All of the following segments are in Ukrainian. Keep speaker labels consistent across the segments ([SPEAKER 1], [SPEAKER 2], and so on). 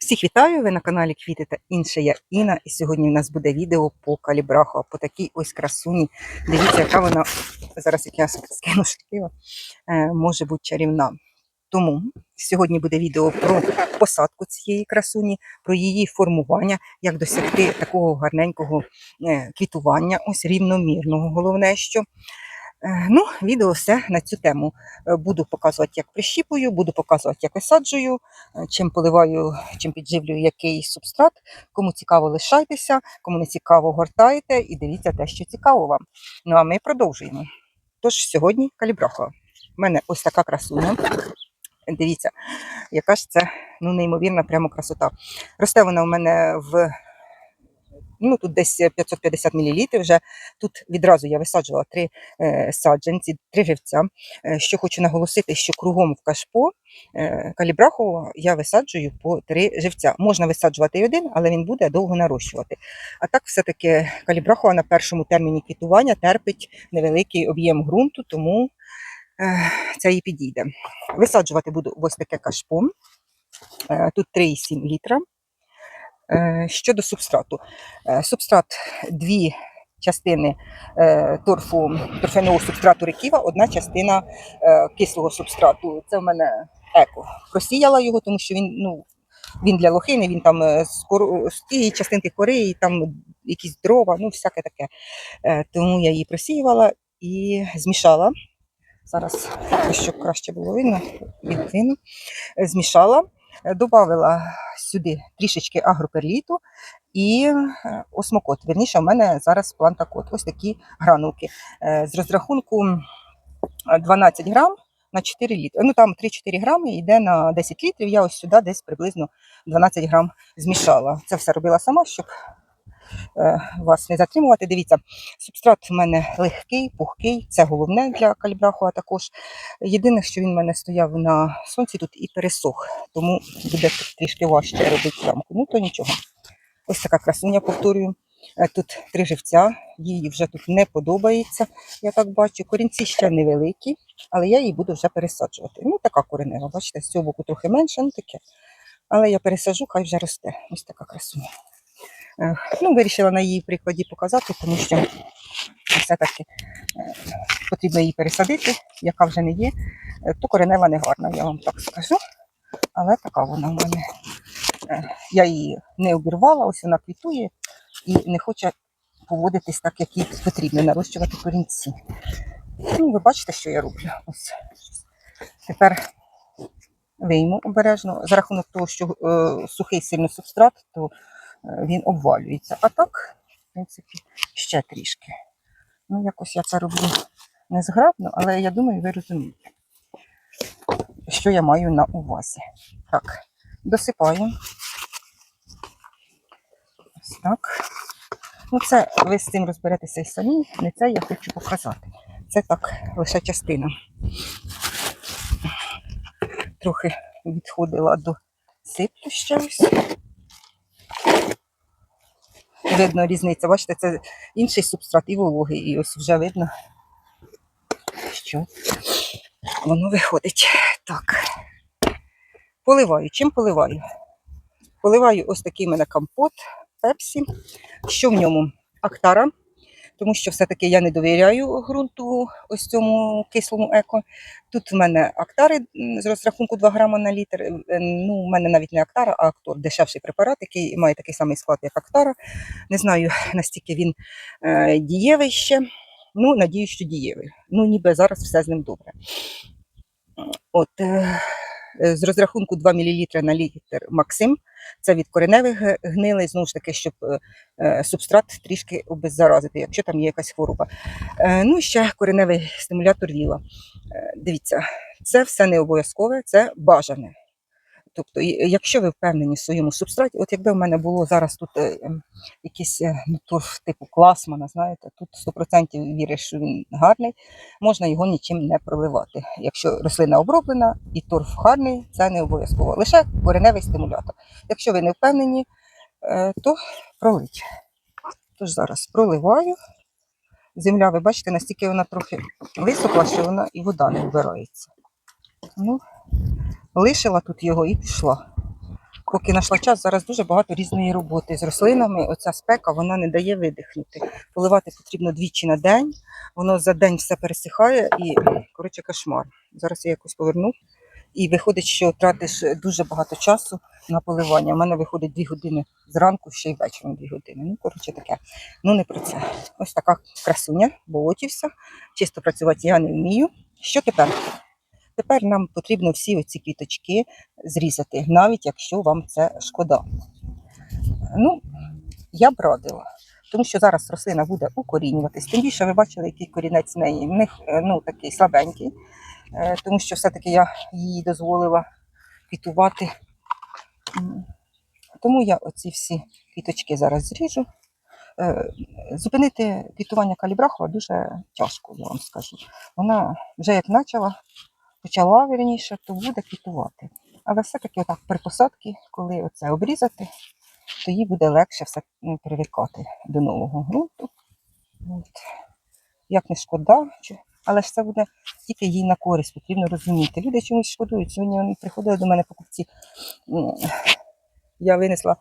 [SPEAKER 1] Всіх вітаю! Ви на каналі Квіти та інше. Я Іна, і сьогодні у нас буде відео по калібраху, по такій ось красуні. Дивіться, яка вона зараз, як я скину шкіла, може бути чарівна. Тому сьогодні буде відео про посадку цієї красуні, про її формування, як досягти такого гарненького е, квітування, ось рівномірного. Головне, що Е, Ну, відео все на цю тему. Е, Буду показувати, як прищіпую, буду показувати, як висаджую, е, чим поливаю, чим підживлюю який субстрат. Кому цікаво, лишайтеся, кому не цікаво, гортайте і дивіться те, що цікаво вам. Ну а ми продовжуємо. Тож сьогодні калібраха. У мене ось така красуня. Дивіться, яка ж це ну, неймовірна прямо красота. Росте вона у мене в ну, тут десь 550 мл вже. Тут відразу я висаджувала три е, саджанці, три живця. Е, що хочу наголосити, що кругом в кашпо е, я висаджую по три живця. Можна висаджувати і один, але він буде довго нарощувати. А так, все-таки калібрахова на першому терміні квітування терпить невеликий об'єм ґрунту, тому е, це і підійде. Висаджувати буду ось таке кашпо. Е, Тут 3,7 літра. Е, Щодо субстрату. Е, Субстрат дві частини е, торфу, торфяного субстрату реківа, одна частина кислого субстрату. Це в мене еко. Просіяла його, тому що він, ну, він для лохини, він там з, кор... з тієї частинки кори, і там якісь дрова, ну всяке таке. Тому я її просіювала і змішала. Зараз, щоб краще було видно, відкину. Змішала. Е, Добавила сюди трішечки агроперліту і е, осмокот. Вірніше, у мене зараз плантакот. Ось такі гранулки. Е, З розрахунку е, 12 грам на 4 літри. Ну там 3-4 грами йде на 10 літрів. Я ось сюди десь приблизно 12 грам змішала. Це все робила сама, щоб вас не затримувати. Дивіться, субстрат в мене легкий, пухкий, це головне для калібраху, а також єдине, що він в мене стояв на сонці тут і пересох, тому буде трішки важче робити ямку. Ну то нічого. Ось така красуня, повторюю. Е, Тут три живця, їй вже тут не подобається, я так бачу. Корінці ще невеликі, але я її буду вже пересаджувати. Ну, така коренева, бачите, з цього боку трохи менше, ну таке. Але я пересаджу, хай вже росте. Ось така красуня. Ну, вирішила на її прикладі показати, тому що все-таки е, потрібно її пересадити, яка вже не є. Е, То коренева не гарна, я вам так скажу. Але така вона в мене. Е, Я її не обірвала, ось вона квітує і не хоче поводитись так, як їй потрібно, нарощувати корінці. Ну, ви бачите, що я роблю. Ось. Тепер вийму обережно. За рахунок того, що е, сухий сильно субстрат, то він обвалюється. А так, в принципі, ще трішки. Ну, якось я це роблю незграбно, але я думаю, ви розумієте, що я маю на увазі. Так, досипаю. Ось так. Ну, це ви з цим розберетеся і самі. Не це я хочу показати. Це так, лише частина. Трохи відходила до сиплю ще ось. Видно різниця. Бачите, це інший субстрат і вологий. І ось вже видно, що воно виходить. Так. Поливаю. Чим поливаю? Поливаю ось такий у мене компот пепсі. Що в ньому? Актара, тому що все-таки я не довіряю ґрунту ось цьому кислому еко. Тут в мене актари з розрахунку 2 грама на літр. Е, Ну, у мене навіть не актара, а актор, дешевший препарат, який має такий самий склад, як актара. Не знаю, настільки він е, дієвий ще. Ну, надію, що дієвий. Ну, ніби зараз все з ним добре. От, е, з розрахунку 2 мл на літр Максим. Це від кореневих гнилей, знову ж таки, щоб е, е, субстрат трішки обеззаразити, якщо там є якась хвороба. Е, Ну і ще кореневий стимулятор віла. Е, Дивіться, це все не обов'язкове, це бажане. Тобто, якщо ви впевнені в своєму субстраті, от якби в мене було зараз тут е, ем, якийсь е, ну, торф типу класмана, знаєте, тут 100% віриш, що він гарний, можна його нічим не проливати. Якщо рослина оброблена і торф гарний, це не обов'язково. Лише кореневий стимулятор. Якщо ви не впевнені, е, то пролить. Тож зараз проливаю. Земля, ви бачите, настільки вона трохи висохла, що вона і вода не вбирається. Ну, лишила тут його і пішла. поки знайшла час, зараз дуже багато різної роботи з рослинами. Оця спека вона не дає видихнути. Поливати потрібно двічі на день. Воно за день все пересихає і коротше кошмар. Зараз я якось поверну. І виходить, що тратиш дуже багато часу на поливання. У мене виходить дві години зранку, ще й вечором дві години. Ну, коротше, таке. Ну, не про це. Ось така красуня, болотівся. Чисто працювати я не вмію. Що тепер? Тепер нам потрібно всі оці квіточки зрізати, навіть якщо вам це шкода. Ну, я б радила, тому що зараз рослина буде укорінюватись. Тим більше ви бачили, який корінець в неї. В них е, ну, такий слабенький, е, тому що все-таки я їй дозволила квітувати. Тому я оці всі квіточки зараз зріжу. Е, Зупинити квітування калібрахова дуже тяжко, я вам скажу. Вона вже як почала, почала вірніше, то буде квітувати. Але все-таки отак при посадці, коли оце обрізати, то їй буде легше все привикати до нового ґрунту. От. Як не шкода, але ж це буде тільки їй на користь, потрібно розуміти. Люди чомусь шкодують. Сьогодні вони приходили до мене покупці. Я винесла,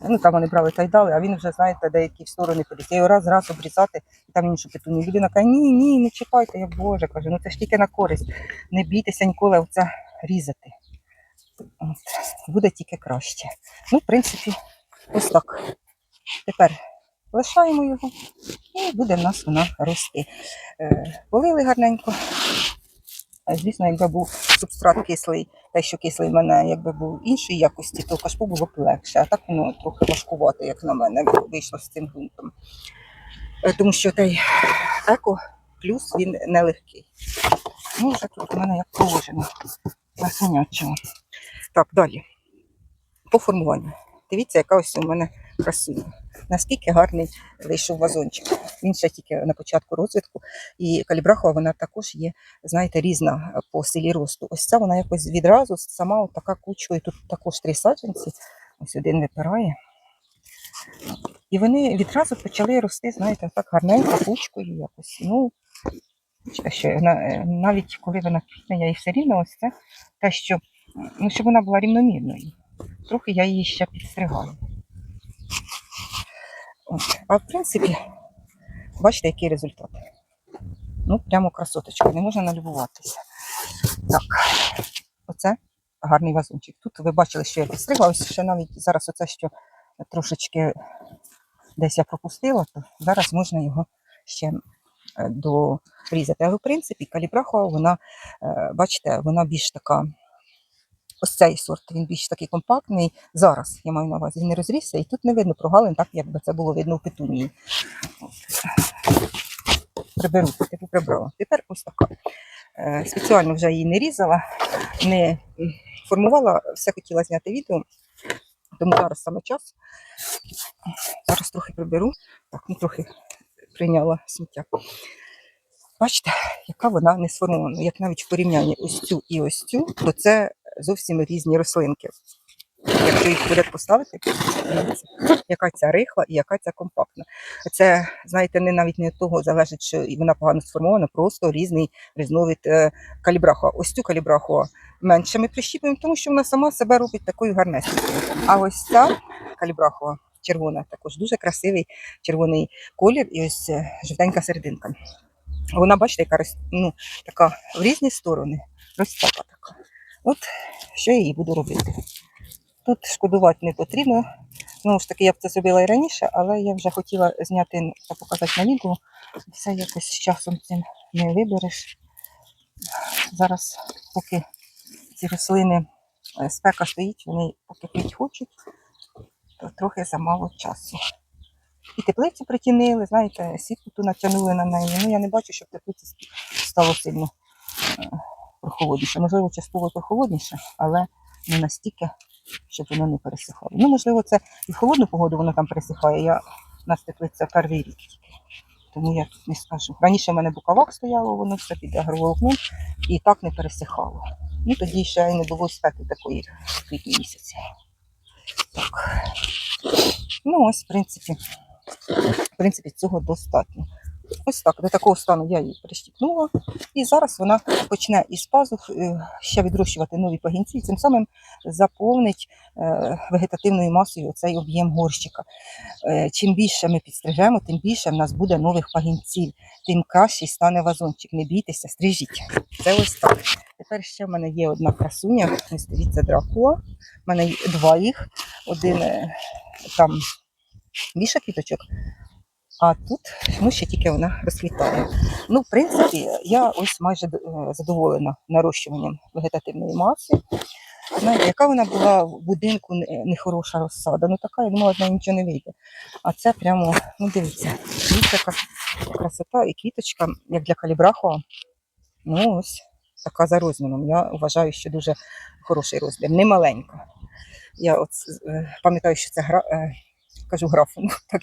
[SPEAKER 1] ну там вони брали та й дали, а він вже, знаєте, деякі в сторони поліз. Я його раз раз обрізати, і там іншу петуню. Людина каже, ні, ні, не чіпайте. Я Боже кажу, ну це ж тільки на користь. Не бійтеся ніколи оце різати. От. Буде тільки краще. Ну, в принципі, ось так. Тепер лишаємо його і буде в нас вона рости. Е, полили гарненько. Е, Звісно, якби був субстрат кислий, те, що кислий в мене, якби був іншої якості, то кашпу було б легше. А так воно трохи важкувато, як на мене, вийшло з цим ґрунтом. Е, Тому що той еко плюс він нелегкий. Ну, вже тут у мене як положено на свинячому. Так, далі. По формуванню. Дивіться, яка ось у мене красуня. Наскільки гарний вийшов вазончик. Він ще тільки на початку розвитку. І калібрахова вона також є, знаєте, різна по силі росту. Ось ця вона якось відразу сама така кучкою. Тут також три саджанці. Ось один випирає. І вони відразу почали рости, знаєте, так гарненько, кучкою якось. Ну, що на- навіть коли вона квітне, я її все рівно ось це те, що ну, щоб вона була рівномірною. Трохи я її ще підстригаю. А в принципі, бачите, який результат. Ну, прямо красоточка, не можна налюбуватися. Так, оце гарний вазончик. Тут ви бачили, що я підстригла, ось ще навіть зараз оце, що трошечки десь я пропустила, то зараз можна його ще е, дорізати. Але в принципі, калібрахова, вона, е, бачите, вона більш така. Ось цей сорт, він більш такий компактний. Зараз я маю на увазі, він не розрісся, і тут не видно прогалин, так якби це було видно в петунії. Приберу, типу прибрала. Тепер ось така. Е, Спеціально вже її не різала, не формувала, все хотіла зняти відео, тому зараз саме час. Зараз трохи приберу. Так, ну трохи прийняла сміття. Бачите, яка вона не сформована. Як навіть в порівнянні ось цю і ось цю, то це зовсім різні рослинки. Якщо їх поряд поставити, яка ця рихла і яка ця компактна. Це, знаєте, не навіть не від того залежить, що вона погано сформована, просто різний різновид е, калібраху. Ось цю калібраху менше ми прищіпуємо, тому що вона сама себе робить такою гарнесенькою. А ось ця калібрахова червона, також дуже красивий червоний колір і ось е, жовтенька серединка. Вона, бачите, яка ну, така в різні сторони, розцяпа така. От що я їй буду робити. Тут шкодувати не потрібно. Знову ж таки, я б це зробила і раніше, але я вже хотіла зняти та показати на відео. Все якось з часом цим не вибереш. Зараз, поки ці рослини е, спека стоїть, вони поки пить хочуть, то трохи замало часу. І теплицю притінили, знаєте, сітку ту натягнули на неї. Ну, я не бачу, щоб теплиці стало сильно е, прохолодніше. Можливо, частково прохолодніше, але не настільки, щоб воно не пересихало. Ну, можливо, це і в холодну погоду воно там пересихає. Я нас теплиця перший рік. Тому я тут не скажу. Раніше в мене букавак стояло, воно все під агроволокном і так не пересихало. Ну тоді ще й не було спеки такої квітні місяці. Так. Ну, ось, в принципі, в принципі, цього достатньо. Ось так, до такого стану я її прищіпнула. І зараз вона почне із пазух е, ще відрощувати нові пагінці, і цим самим заповнить е, вегетативною масою цей об'єм горщика. Е, Чим більше ми підстрижемо, тим більше в нас буде нових пагінців, тим кращий стане вазончик. Не бійтеся, стрижіть. Це ось так. Тепер ще в мене є одна красуня. Ось дивіться, дракула. У мене два їх. Один там більше квіточок, а тут ну, ще тільки вона розквітає. Ну, в принципі, я ось майже е, задоволена нарощуванням вегетативної маси. Знаєте, яка вона була в будинку нехороша розсада. Ну така, я думала, неї нічого не вийде. А це прямо, ну дивіться, яка красота і квіточка, як для калібраху. Ну ось така за розміром. Я вважаю, що дуже хороший розмір, не маленька. Я от е, пам'ятаю, що це гра. Кажу граф, ну так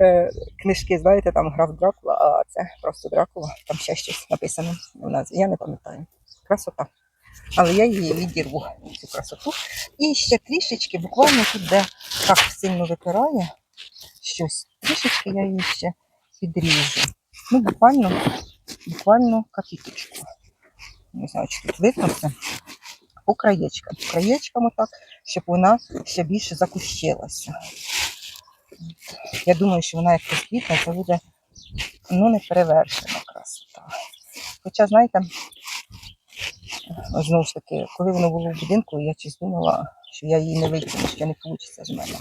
[SPEAKER 1] е, книжки, знаєте, там граф Дракула, а це просто Дракула, там ще щось написано в назві. Я не пам'ятаю. Красота. Але я її відірву, цю красоту. І ще трішечки, буквально тут, де так сильно випирає щось, трішечки я її ще підріжу. Ну, буквально, буквально капіточку. Не знаю, чи тут видно все. По краєчкам. Краєчкам отак, щоб вона ще більше закущилася. Я думаю, що вона як розквітне, це буде ну, не перевершена красота. Хоча, знаєте, знову ж таки, коли воно було в будинку, я щось думала, що я її не витягну, що не вийде з мене.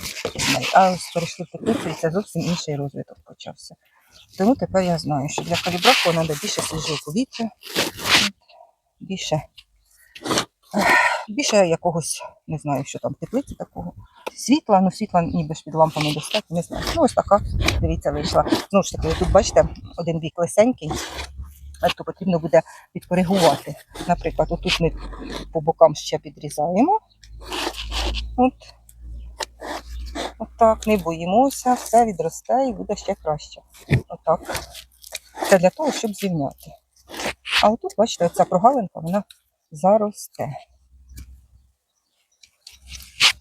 [SPEAKER 1] А ось перейшли в і це зовсім інший розвиток почався. Тому тепер я знаю, що для калібровки треба більше свіжого повітря, більше, більше якогось, не знаю, що там, теплиці такого. Світла, ну світла ніби ж під лампами достатньо, не знаю. Ну, ось така, дивіться, вийшла. Знову ж таки, тут бачите, один бік лисенький, то потрібно буде підкоригувати. Наприклад, отут ми по бокам ще підрізаємо. От. Отак, не боїмося, все відросте і буде ще краще. Отак. Це для того, щоб зрівняти. А отут, бачите, оця прогалинка, вона заросте.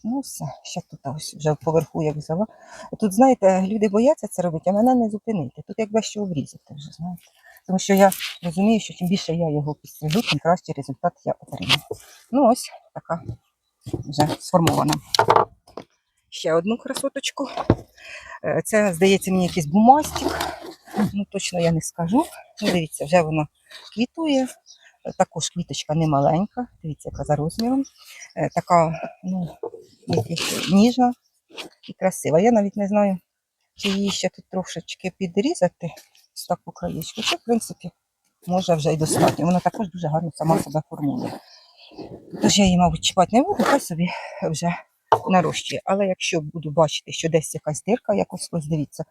[SPEAKER 1] Ну ще тут ось вже поверху як взяла. Тут, знаєте, люди бояться це робити, а мене не зупинити. Тут якби що обрізати вже, знаєте. Тому що я розумію, що чим більше я його підстрижу, тим кращий результат я отримаю. Ну ось така вже сформована. Ще одну красоточку. Е, Це, здається, мені якийсь бумастик. Ну, точно я не скажу. Ну, дивіться, вже вона квітує. Також квіточка не маленька. Дивіться, яка за розміром. Е, Така, ну, ніжна і красива. Я навіть не знаю, чи її ще тут трошечки підрізати. Ось так по краєчку. Це, в принципі, може вже й достатньо. Вона також дуже гарно сама себе формує. Тож я її, мабуть, чіпати не буду, хай собі вже нарощує. Але якщо буду бачити, що десь якась дирка, якось ось дивіться,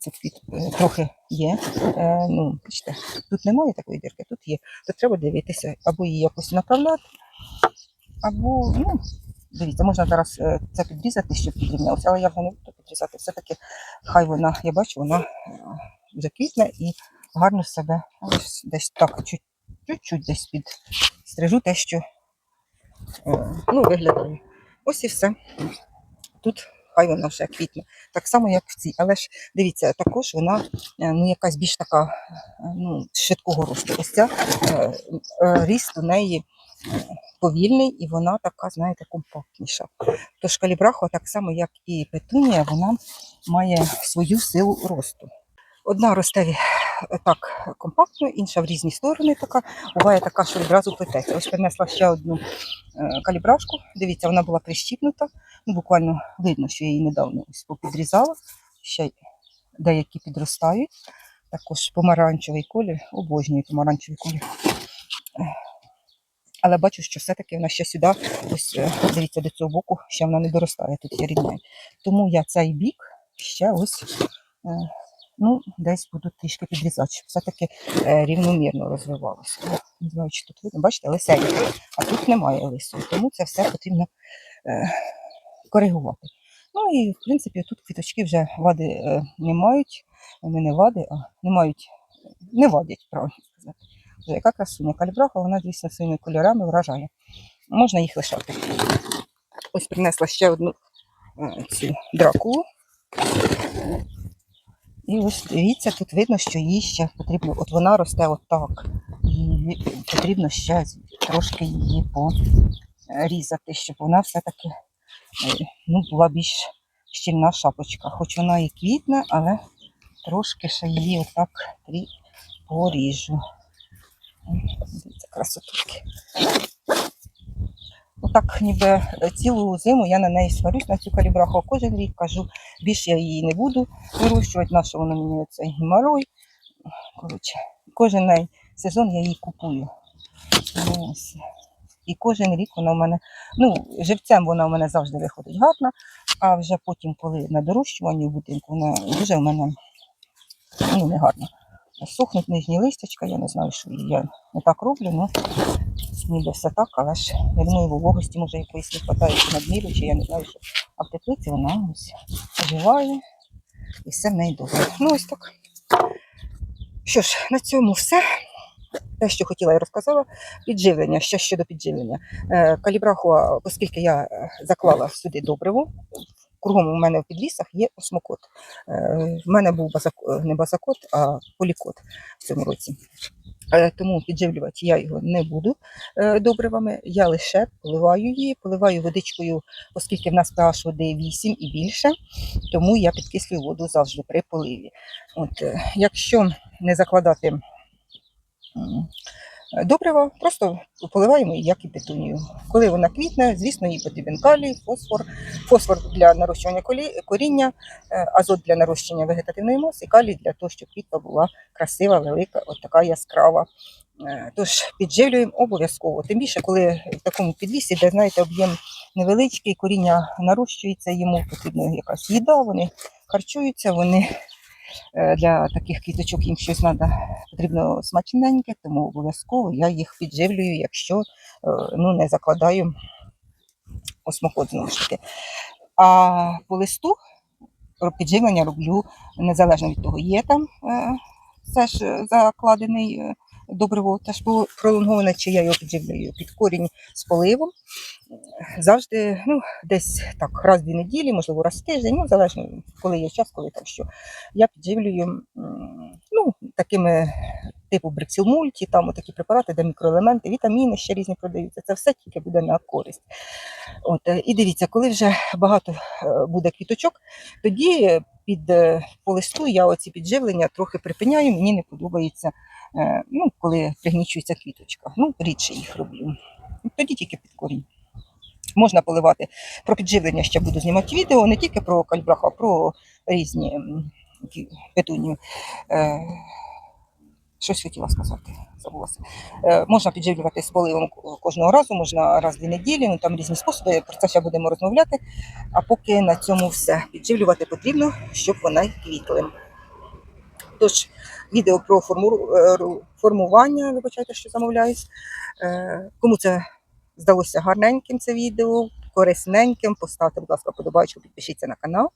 [SPEAKER 1] це квіт е, трохи є. Е, ну, бачите, тут немає такої дирки, тут є. То треба дивитися, або її якось направляти, або, ну, дивіться, можна зараз е, це підрізати, щоб підрівнялося, але я вже не буду підрізати. Все-таки хай вона, я бачу, вона е, вже квітне і гарно себе ось десь так, чуть- чуть-чуть десь під стрижу те, що ну, виглядає. Ось і все. Тут хай вона вже квітне. Так само, як в цій. Але ж дивіться, також вона е, ну, якась більш така е, ну, швидкого росту. Ось ця е, ріст у неї повільний і вона така, знаєте, компактніша. Тож калібраха, так само, як і петунія, вона має свою силу росту. Одна росте так компактно, інша в різні сторони така. Буває така, що відразу плететься. Ось принесла ще одну калібрашку. Дивіться, вона була прищіпнута. Ну, буквально видно, що я її недавно ось попідрізала. Ще деякі підростають. Також помаранчевий колір, обожнюю помаранчевий колір. Але бачу, що все-таки вона ще сюди, ось е, дивіться, до цього боку, ще вона не доростає, тут я рівняю. Тому я цей бік ще ось е, ну, десь буду трішки підрізати, щоб все-таки е, рівномірно розвивалося. Не знаю, чи тут видно, бачите, лисенька, а тут немає лисої, тому це все потрібно коригувати. Ну і в принципі тут квіточки вже вади е, не мають, вони не вади, а не мають, не вадять, правильно сказати. Вже яка красуня. Калібраха, вона дійсно своїми кольорами вражає. Можна їх лишати. Ось принесла ще одну е, цю дракулу. І ось дивіться, тут видно, що їй ще потрібно, от вона росте отак. І потрібно ще трошки її порізати, щоб вона все-таки ну, була більш щільна шапочка. Хоч вона і квітне, але трошки ще її отак поріжу. Дивіться, красотульки. Отак, ніби цілу зиму я на неї сварюсь на цю калібраху, кожен рік кажу, більше я її не буду вирощувати, на що воно мені цей геморой. Коротше, кожен сезон я її купую. Ось. І кожен рік вона в мене, ну, живцем вона в мене завжди виходить гарна, а вже потім, коли на дорощуванні в будинку, вона дуже в мене ну, не гарна. Сохнуть нижні листячка, я не знаю, що я не так роблю, ну ніби все так, але ж я думаю, вологості може якоїсь не вистачає надміру, чи я не знаю, що. А в теплиці вона ось оживає і все в неї добре. Ну ось так. Що ж, на цьому все. Те, що хотіла, я розказала. Підживлення, ще щодо підживлення. Е, Калібраху, оскільки я е, заклала сюди добриво, кругом у мене в підлісах є осмокот. Е, В мене був базак- не базакот, а полікот в цьому році. Е, Тому підживлювати я його не буду е, добривами. Я лише поливаю її, поливаю водичкою, оскільки в нас pH води 8 і більше, тому я підкислюю воду завжди при поливі. От, е, якщо не закладати е, добрива, просто поливаємо її, як і петунію. Коли вона квітне, звісно, їй потрібен калій, фосфор, фосфор для нарощування коріння, е, азот для нарощення вегетативної маси, і калій для того, щоб квітка була красива, велика, от така яскрава. Е, Тож підживлюємо обов'язково. Тим більше, коли в такому підлісі, де знаєте, об'єм невеличкий, коріння нарощується, йому потрібна якась їда, вони харчуються, вони е, для таких квіточок їм щось надо, потрібно смачненьке, тому обов'язково я їх підживлюю, якщо е, ну, не закладаю осмоход знову. А по листу підживлення роблю незалежно від того, є там все ж е, закладений е, добриво, теж було пролонговане, чи я його підживлюю під корінь з поливом. Завжди, ну, десь так, раз в дві неділі, можливо, раз в тиждень, ну, залежно, коли є час, коли там що. Я підживлюю ну, такими типу бриксілмульті, там такі препарати, де мікроелементи, вітаміни ще різні продаються. Це все тільки буде на користь. От, е, і дивіться, коли вже багато е, буде квіточок, тоді під е, по листу я оці підживлення трохи припиняю. Мені не подобається, ну, коли пригнічується квіточка. Ну, рідше їх роблю. Тоді тільки під корінь. Можна поливати про підживлення, ще буду знімати відео, не тільки про кальбраха, а про різні петунії. Е, щось хотіла сказати, забулася. Е, можна підживлювати з поливом кожного разу, можна раз в дві неділі, ну там різні способи, про це ще будемо розмовляти. А поки на цьому все. Підживлювати потрібно, щоб вона квітли. Тож, відео про форму, е, формування, вибачайте, що замовляюсь. Е, Кому це здалося гарненьким це відео, корисненьким, поставте, будь ласка, подобайку, підпишіться на канал.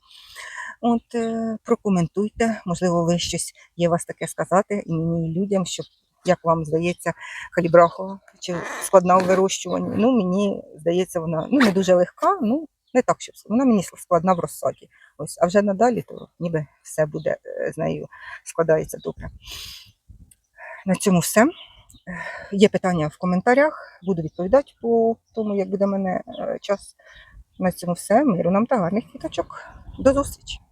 [SPEAKER 1] От, е, прокоментуйте, можливо, ви щось є вас таке сказати і мені і людям, щоб як вам здається, калібрахова чи складна у вирощуванні. Ну, мені здається, вона ну, не дуже легка, ну не так, щоб вона мені складна в розсаді. Ось, а вже надалі, то ніби все буде е, з нею складається добре. На цьому все. Е, Є питання в коментарях, буду відповідати по тому, як буде мене е, час. На цьому все. Миру нам та гарних квіточок. До зустрічі!